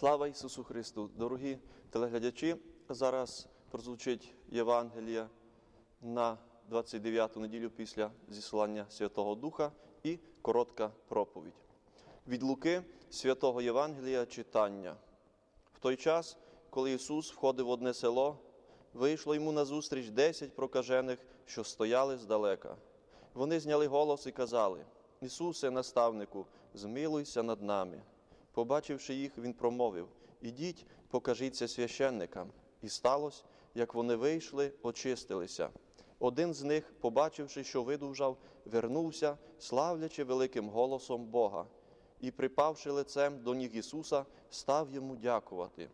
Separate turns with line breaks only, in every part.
Слава Ісусу Христу! Дорогі телеглядачі! Зараз прозвучить Євангелія на 29-ту неділю після зіслання Святого Духа і коротка проповідь. Від Луки святого Євангелія читання. В той час, коли Ісус входив в одне село, вийшло йому назустріч десять прокажених, що стояли здалека. Вони зняли голос і казали: Ісусе, наставнику, змилуйся над нами. Побачивши їх, він промовив: Ідіть, покажіться священникам. І сталося, як вони вийшли, очистилися. Один з них, побачивши, що видужав, вернувся, славлячи великим голосом Бога, і, припавши лицем до ніг Ісуса, став йому дякувати.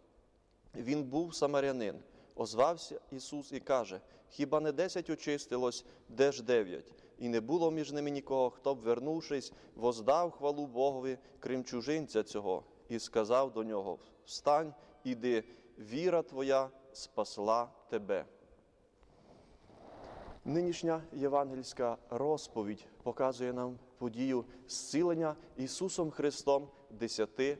Він був самарянин. Озвався Ісус і каже: Хіба не десять очистилось, де ж дев'ять? І не було між ними нікого, хто б, вернувшись, воздав хвалу Богові, крім чужинця цього, і сказав до нього: Встань, іди, віра твоя спасла тебе. Нинішня євангельська розповідь показує нам подію зцілення Ісусом Христом десяти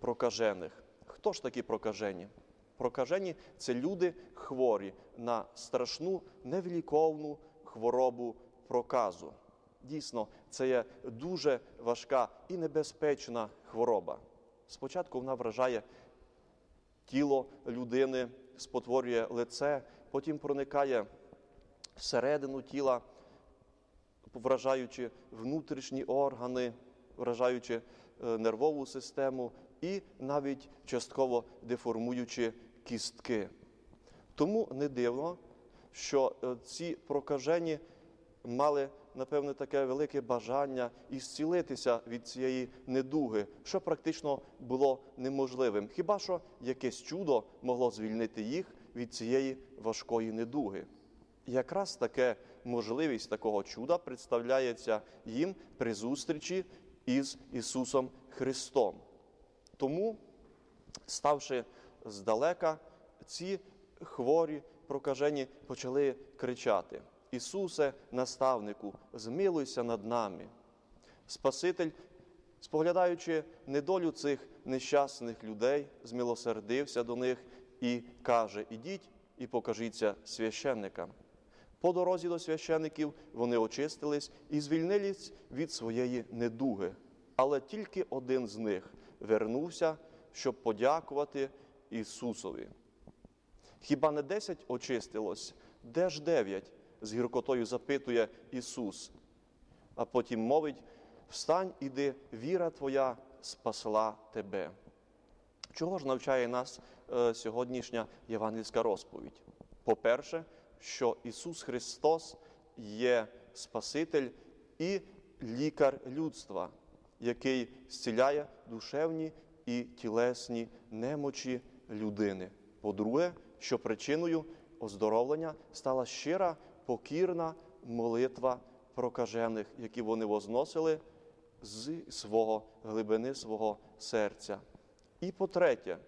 прокажених. Хто ж такі прокажені? Прокажені це люди хворі на страшну невліковну хворобу проказу. Дійсно, це є дуже важка і небезпечна хвороба. Спочатку вона вражає тіло людини, спотворює лице, потім проникає всередину тіла, вражаючи внутрішні органи, вражаючи нервову систему і навіть частково деформуючи кістки. Тому не дивно, що ці прокажені мали, напевне, таке велике бажання ісцілитися від цієї недуги, що практично було неможливим. Хіба що якесь чудо могло звільнити їх від цієї важкої недуги? Якраз таке можливість такого чуда представляється їм при зустрічі із Ісусом Христом. Тому, ставши здалека, ці хворі прокажені почали кричати: Ісусе, наставнику, змилуйся над нами. Спаситель, споглядаючи недолю цих нещасних людей, змилосердився до них і каже: Ідіть і покажіться священникам. По дорозі до священиків вони очистились і звільнились від своєї недуги. Але тільки один з них вернувся, щоб подякувати Ісусові. Хіба не десять очистилось? Де ж дев'ять? З гіркотою запитує Ісус, а потім мовить: Встань, іди, віра Твоя спасла тебе. Чого ж навчає нас е, сьогоднішня євангельська розповідь? По-перше, що Ісус Христос є Спаситель і лікар людства, який зціляє душевні і тілесні немочі людини. По-друге, що причиною оздоровлення стала щира покірна молитва прокажених, які вони возносили з свого глибини свого серця. І по-третє,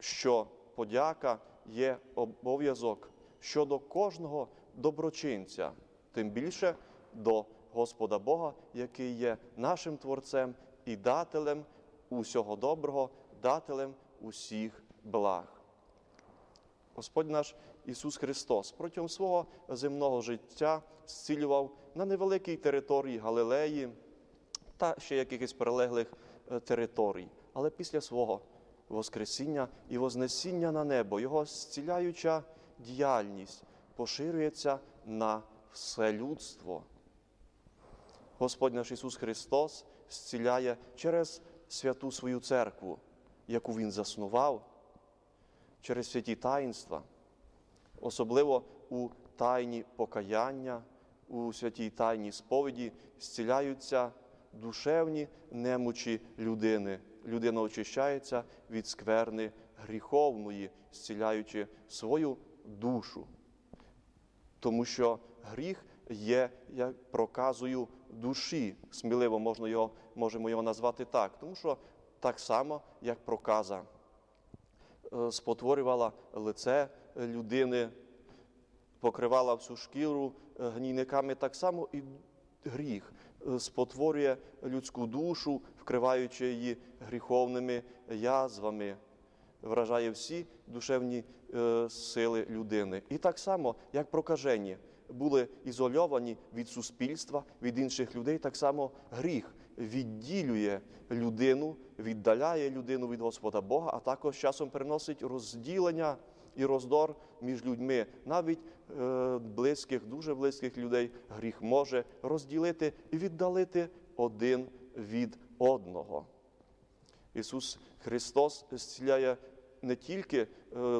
що подяка є обов'язок щодо кожного доброчинця, тим більше до Господа Бога, який є нашим Творцем і дателем усього доброго, дателем усіх благ. Господь наш Ісус Христос протягом свого земного життя зцілював на невеликій території Галилеї та ще якихось прилеглих територій. Але після свого Воскресіння і Вознесіння на небо, Його зціляюча діяльність поширюється на все людство. Господь наш Ісус Христос зціляє через святу свою церкву, яку Він заснував через святі таїнства, особливо у тайні покаяння, у святій тайні сповіді зціляються душевні немочі людини. Людина очищається від скверни гріховної, зціляючи свою душу. Тому що гріх є як проказою душі, сміливо можна його, можемо його назвати так, тому що так само, як проказа спотворювала лице людини, покривала всю шкіру гнійниками, так само і гріх е, спотворює людську душу, вкриваючи її гріховними язвами, вражає всі душевні е, сили людини. І так само, як прокажені були ізольовані від суспільства, від інших людей, так само гріх відділює людину, віддаляє людину від Господа Бога, а також часом приносить розділення і роздор між людьми. Навіть е, близьких, дуже близьких людей гріх може розділити і віддалити один від одного. Ісус Христос зціляє не тільки е,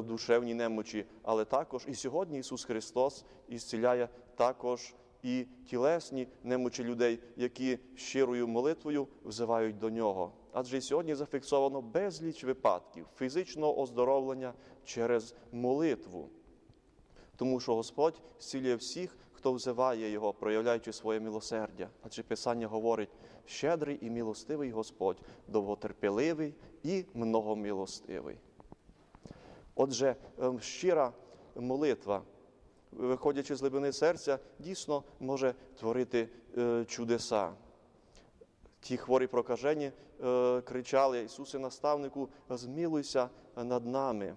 душевні немочі, але також і сьогодні Ісус Христос ісціляє також і тілесні немочі людей, які щирою молитвою взивають до Нього. Адже сьогодні зафіксовано безліч випадків фізичного оздоровлення через молитву. Тому що Господь зцілює всіх, хто взиває Його, проявляючи своє милосердя. Адже Писання говорить, щедрий і милостивий Господь, довготерпеливий і многомилостивий. Отже, ем, щира молитва, виходячи з глибини серця, дійсно може творити е, чудеса. Ті хворі прокажені е, кричали Ісусе наставнику, змілуйся над нами.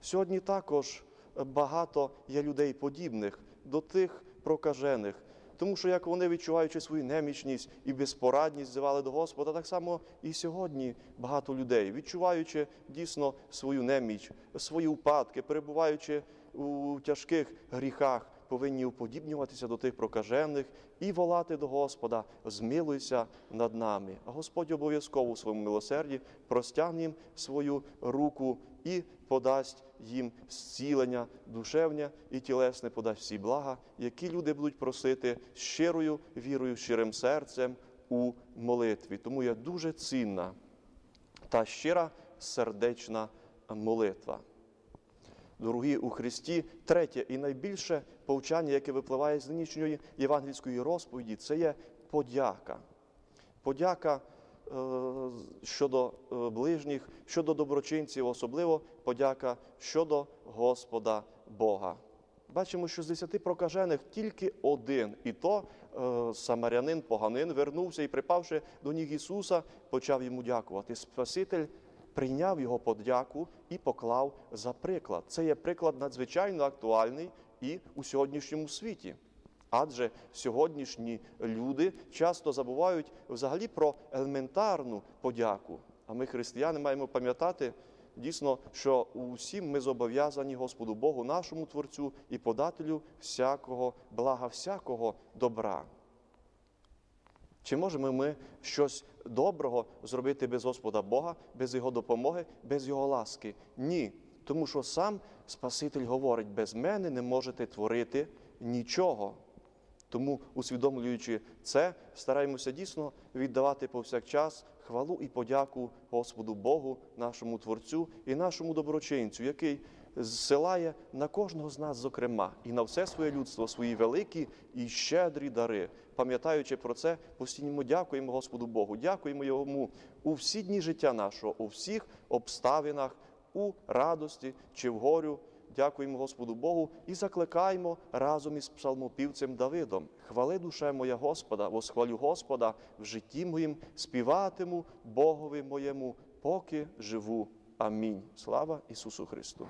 Сьогодні також багато є людей подібних до тих прокажених, тому що як вони, відчуваючи свою немічність і безпорадність, зивали до Господа, так само і сьогодні багато людей, відчуваючи дійсно свою неміч, свої упадки, перебуваючи у тяжких гріхах, повинні уподібнюватися до тих прокажених і волати до Господа, змилуйся над нами. А Господь обов'язково у своєму милосерді простягне їм свою руку і подасть їм зцілення душевне і тілесне, подасть всі блага, які люди будуть просити щирою вірою, щирим серцем у молитві. Тому є дуже цінна та щира сердечна молитва. Дорогі у Христі, третє і найбільше повчання, яке випливає з нинішньої євангельської розповіді, це є подяка. Подяка е, щодо е, ближніх, щодо доброчинців, особливо подяка щодо Господа Бога. Бачимо, що з десяти прокажених тільки один, і то е, самарянин, поганин, вернувся і, припавши до ніг Ісуса, почав йому дякувати. Спаситель прийняв його подяку і поклав за приклад. Це є приклад надзвичайно актуальний і у сьогоднішньому світі. Адже сьогоднішні люди часто забувають взагалі про елементарну подяку. А ми, християни, маємо пам'ятати дійсно, що усім ми зобов'язані Господу Богу, нашому Творцю і подателю всякого блага, всякого добра. Чи можемо ми щось доброго зробити без Господа Бога, без Його допомоги, без Його ласки? Ні. Тому що сам Спаситель говорить, без мене не можете творити нічого. Тому, усвідомлюючи це, стараємося дійсно віддавати повсякчас хвалу і подяку Господу Богу, нашому Творцю і нашому доброчинцю, який зсилає на кожного з нас, зокрема, і на все своє людство свої великі і щедрі дари. Пам'ятаючи про це, постійно дякуємо Господу Богу, дякуємо Йому у всі дні життя нашого, у всіх обставинах, у радості чи в горю. Дякуємо Господу Богу і закликаємо разом із псалмопівцем Давидом. Хвали душе моя Господа, восхвалю Господа в житті моїм, співатиму Богові моєму, поки живу. Амінь. Слава Ісусу Христу!